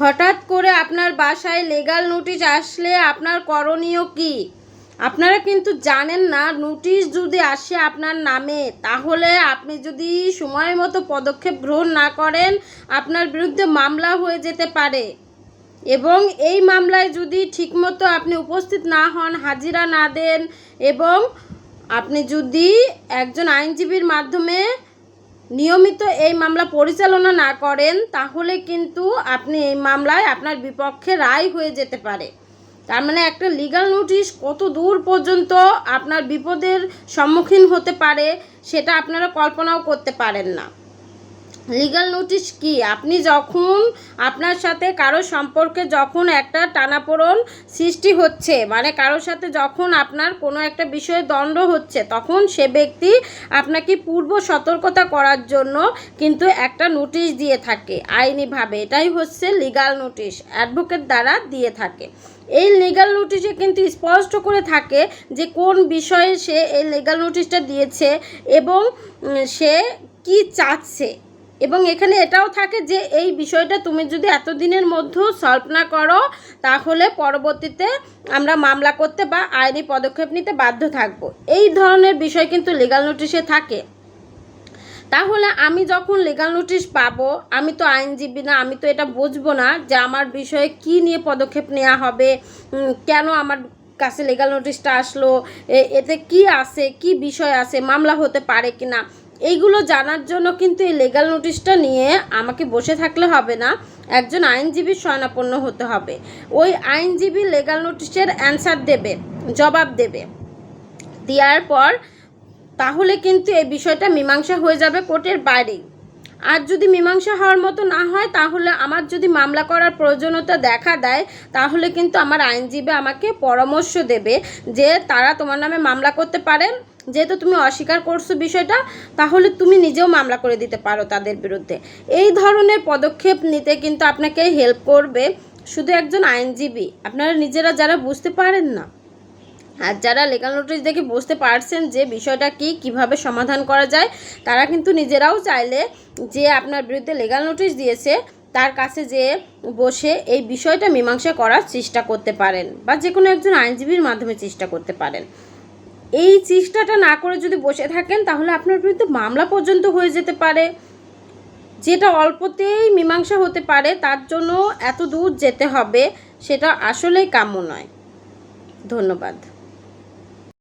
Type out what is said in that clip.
হঠাৎ করে আপনার বাসায় লেগাল নোটিশ আসলে আপনার করণীয় কি? আপনারা কিন্তু জানেন না নোটিশ যদি আসে আপনার নামে, তাহলে আপনি যদি সময় মতো পদক্ষেপ গ্রহণ না করেন, আপনার বিরুদ্ধে মামলা হয়ে যেতে পারে। এবং এই মামলায় যদি ঠিকমতো আপনি উপস্থিত না হন, হাজিরা না দেন, এবং আপনি যদি একজন আইনজীবীর মাধ্যমে নিয়মিত এই মামলা পরিচালনা না করেন, তাহলে কিন্তু আপনি এই মামলায় আপনার বিপক্ষে রায় হয়ে যেতে পারে। তার মানে একটা লিগাল নোটিশ কত দূর পর্যন্ত আপনার বিপদের সম্মুখীন হতে পারে, সেটা আপনারা কল্পনাও করতে পারেন না। লিগ্যাল নোটিশ কি? আপনি যখন আপনার সাথে কারও সম্পর্কে যখন একটা টানাপোড়ন সৃষ্টি হচ্ছে মানে কারোর সাথে যখন আপনার কোনো একটা বিষয়ে দণ্ড হচ্ছে, তখন সে ব্যক্তি আপনাকে পূর্ব সতর্কতা করার জন্য কিন্তু একটা নোটিশ দিয়ে থাকে, আইনিভাবে। এটাই হচ্ছে লিগাল নোটিশ অ্যাডভোকেট দ্বারা দিয়ে থাকে। এই লিগ্যাল নোটিশে কিন্তু স্পষ্ট করে থাকে যে কোন বিষয়ে সে এই লিগাল নোটিশটা দিয়েছে এবং সে কি চাচ্ছে। এবং এখানে এটাও থাকে যে এই বিষয়টা তুমি যদি এতদিনের মধ্যেও সলভ না করো, তাহলে পরবর্তীতে আমরা মামলা করতে বা আইনি পদক্ষেপ নিতে বাধ্য থাকব। এই ধরনের বিষয় কিন্তু লিগ্যাল নোটিশে থাকে। তাহলে আমি যখন লিগ্যাল নোটিশ পাবো, আমি তো আইনজীবী না, আমি তো এটা বুঝব না যে আমার বিষয়ে কি নিয়ে পদক্ষেপ নেওয়া হবে কেন আমার কাছে লিগ্যাল নোটিশটা আসলো এতে কি আছে, কি বিষয় আছে, মামলা হতে পারে কি না এইগুলো জানার জন্য কিন্তু এই লিগ্যাল নোটিশটা নিয়ে আমাকে বসে থাকলে হবে না। একজন আইনজীবীর শরণাপন্ন হতে হবে। ওই আইনজীবী লিগ্যাল নোটিশের অ্যান্সার দেবে, জবাব দেবে। দেওয়ার পর তাহলে কিন্তু এই বিষয়টা মীমাংসা হয়ে যাবে কোর্টের বাইরেই আর যদি মীমাংসা হওয়ার মতো না হয়, তাহলে আমার যদি মামলা করার প্রয়োজনীয়তা দেখা দেয়, তাহলে কিন্তু আমার আইনজীবী আমাকে পরামর্শ দেবে যে তারা তোমার নামে মামলা করতে পারেন। যেহেতু তুমি অস্বীকার করছ বিষয়টা, তাহলে তুমি নিজেও মামলা করে দিতে পারো তাদের বিরুদ্ধে। এই ধরনের পদক্ষেপ নিতে কিন্তু আপনাকে হেল্প করবে শুধু একজন আইনজীবী। আপনারা নিজেরা যারা বুঝতে পারেন না, আর যারা লেগাল নোটিশ দেখে বুঝতে পারছেন যে বিষয়টা কি, কীভাবে সমাধান করা যায়, তারা কিন্তু নিজেরাও চাইলে যে আপনার বিরুদ্ধে লেগাল নোটিশ দিয়েছে, তার কাছে যে বসে এই বিষয়টা মীমাংসা করার চেষ্টা করতে পারেন বা যে কোনো একজন আইনজীবীর মাধ্যমে চেষ্টা করতে পারেন। এই চেষ্টাটা না করে যদি বসে থাকেন, তাহলে আপনার বিরুদ্ধে মামলা পর্যন্ত হয়ে যেতে পারে। যেটা অল্পতেই মীমাংসা হতে পারে, তার জন্য এত দূর যেতে হবে, সেটা আসলেই কাম্য নয়। ধন্যবাদ।